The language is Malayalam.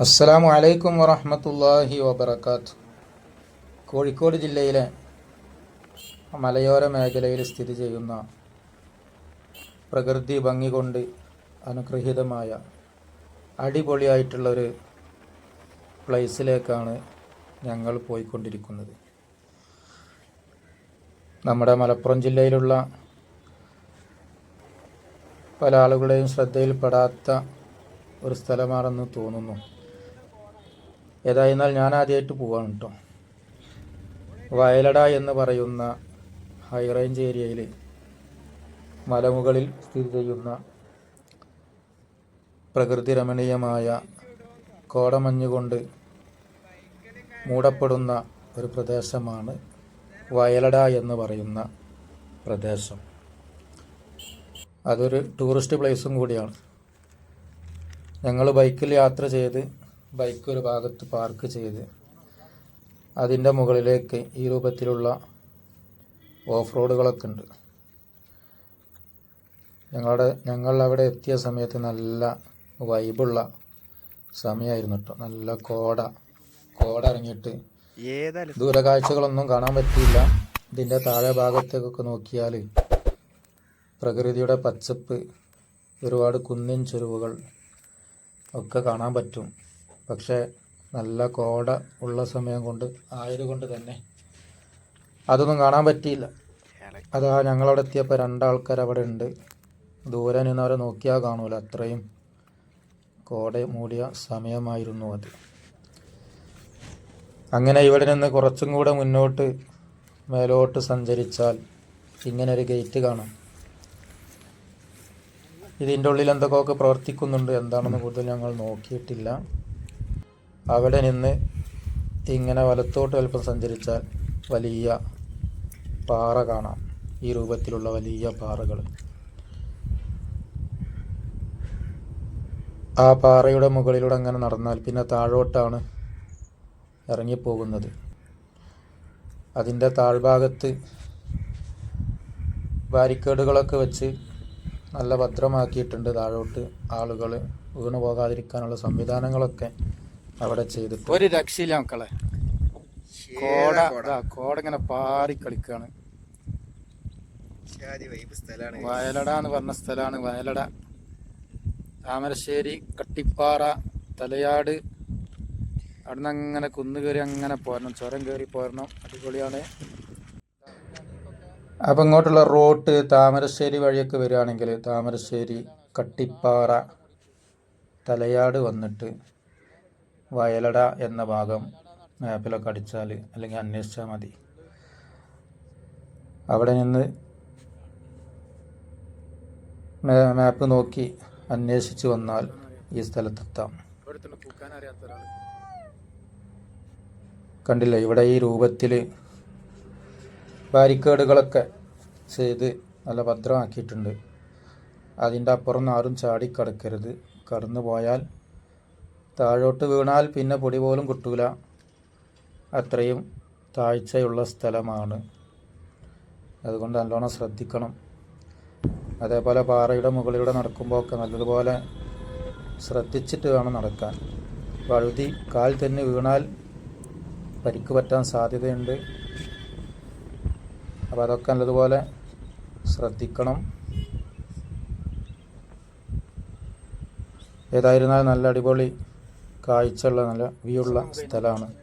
അസ്സലാമു അലൈക്കും വറഹമത്തല്ലാഹി വബർക്കാത്ത് കോഴിക്കോട് ജില്ലയിലെ മലയോര മേഖലയിൽ സ്ഥിതി ചെയ്യുന്ന പ്രകൃതി ഭംഗി കൊണ്ട് അനുഗ്രഹീതമായ അടിപൊളിയായിട്ടുള്ളൊരു പ്ലേസിലേക്കാണ് ഞങ്ങൾ പോയിക്കൊണ്ടിരിക്കുന്നത്. നമ്മുടെ മലപ്പുറം ജില്ലയിലുള്ള പല ആളുകളുടെയും ശ്രദ്ധയിൽപ്പെടാത്ത ഒരു സ്ഥലമാണെന്ന് തോന്നുന്നു. ഏതായിരുന്നാൽ ഞാൻ ആദ്യമായിട്ട് പോവാണ് കേട്ടോ വയലട എന്ന് പറയുന്ന ഹൈ റേഞ്ച് ഏരിയയിൽ മലമുകളിൽ സ്ഥിതി ചെയ്യുന്ന പ്രകൃതി രമണീയമായ കോടമഞ്ഞ് കൊണ്ട് മൂടപ്പെടുന്ന ഒരു പ്രദേശമാണ് വയലട എന്ന് പറയുന്ന പ്രദേശം. അതൊരു ടൂറിസ്റ്റ് പ്ലേസും കൂടിയാണ്. ഞങ്ങൾ ബൈക്കിൽ യാത്ര ചെയ്ത് ബൈക്ക് ഒരു ഭാഗത്ത് പാർക്ക് ചെയ്ത് അതിന്റെ മുകളിലേക്ക് ഈ രൂപത്തിലുള്ള ഓഫ് റോഡുകളൊക്കെ ഉണ്ട്. ഞങ്ങളുടെ ഞങ്ങൾ അവിടെ എത്തിയ സമയത്ത് നല്ല വൈബുള്ള സമയമായിരുന്നു കേട്ടോ നല്ല കോട കോട ഇറങ്ങിയിട്ട് ദൂരകാഴ്ചകളൊന്നും കാണാൻ പറ്റിയില്ല. ഇതിന്റെ താഴെ ഭാഗത്തേക്കൊക്കെ നോക്കിയാൽ പ്രകൃതിയുടെ പച്ചപ്പ് ഒരുപാട് കുന്നിൻ ചെരുവുകൾ ഒക്കെ കാണാൻ പറ്റും. പക്ഷേ നല്ല കോട ഉള്ള സമയം കൊണ്ട് ആയതുകൊണ്ട് തന്നെ അതൊന്നും കാണാൻ പറ്റിയില്ല. അതാ ഞങ്ങളവിടെ എത്തിയപ്പോൾ രണ്ടാൾക്കാർ അവിടെ ഉണ്ട് ദൂരെ നിന്നവരെ നോക്കിയാൽ കാണൂല. അത്രയും കോട മൂടിയ സമയമായിരുന്നു അത്. അങ്ങനെ ഇവിടെ നിന്ന് കുറച്ചും കൂടെ മുന്നോട്ട് മേലോട്ട് സഞ്ചരിച്ചാൽ ഇങ്ങനെ ഒരു ഗേറ്റ് കാണാം. ഇതിന്റെ ഉള്ളിൽ എന്തൊക്കെയൊക്കെ പ്രവർത്തിക്കുന്നുണ്ട്? എന്താണെന്ന് കൂടുതൽ ഞങ്ങൾ നോക്കിയിട്ടില്ല. അവിടെ നിന്ന് ഇങ്ങനെ വലത്തോട്ട് അല്പം സഞ്ചരിച്ചാൽ വലിയ പാറ കാണാം. ഈ രൂപത്തിലുള്ള വലിയ പാറകൾ. ആ പാറയുടെ മുകളിലൂടെ അങ്ങനെ നടന്നാൽ പിന്നെ താഴോട്ടാണ് ഇറങ്ങിപ്പോകുന്നത്. അതിന്റെ താഴ്ഭാഗത്ത് ബാരിക്കേഡുകളൊക്കെ വെച്ച് നല്ല ഭദ്രമാക്കിയിട്ടുണ്ട്. താഴോട്ട് ആളുകൾ വീണു പോകാതിരിക്കാനുള്ള സംവിധാനങ്ങളൊക്കെ അവിടെ ചെയ്തിട്ട്. ഒരു രക്ഷയില്ല മക്കളെ. കോട കോട. ഇങ്ങനെ പാറി കളിക്കാണ്. വയലട എന്ന് പറഞ്ഞ സ്ഥലമാണ് വയലട. താമരശ്ശേരി കട്ടിപ്പാറ തലയാട്. അവിടുന്ന് അങ്ങനെ കുന്നു കയറി അങ്ങനെ പോരണം. ചുരം കയറി പോരണം. അടിപൊളിയാണ്. അപ്പം ഇങ്ങോട്ടുള്ള റോട്ട് താമരശ്ശേരി വഴിയൊക്കെ വരികയാണെങ്കിൽ താമരശ്ശേരി കട്ടിപ്പാറ തലയാട് വന്നിട്ട് വയലട എന്ന ഭാഗം മാപ്പിലൊക്കെ അടിച്ചാൽ അല്ലെങ്കിൽ അന്വേഷിച്ചാൽ മതി. അവിടെ നിന്ന് മാപ്പ് നോക്കി അന്വേഷിച്ച് വന്നാൽ ഈ സ്ഥലത്തെത്താം. കണ്ടില്ല? ഇവിടെ ഈ രൂപത്തിൽ ബാരിക്കേഡുകളൊക്കെ ചെയ്ത് നല്ല ഭദ്രമാക്കിയിട്ടുണ്ട്. അതിന്റെ അപ്പുറം ആരും ചാടി കടക്കരുത് കടന്നു പോയാൽ താഴോട്ട് വീണാൽ പിന്നെ പൊടി പോലും കിട്ടൂല. അത്രയും താഴ്ചയുള്ള സ്ഥലമാണ്. അതുകൊണ്ട് നല്ലോണം ശ്രദ്ധിക്കണം. അതേപോലെ പാറയുടെ മുകളിലൂടെ നടക്കുമ്പോൾ ഒക്കെ നല്ലതുപോലെ ശ്രദ്ധിച്ചിട്ട് വേണം നടക്കാൻ. വഴുതി കാൽ തന്നെ വീണാൽ പരിക്ക് പറ്റാൻ സാധ്യതയുണ്ട്. അപ്പോൾ അതൊക്കെ നല്ലതുപോലെ ശ്രദ്ധിക്കണം. ഏതായിരുന്നാലും നല്ല അടിപൊളി കാഴ്ചയുള്ള നല്ല വ്യൂ ഉള്ള സ്ഥലമാണ്.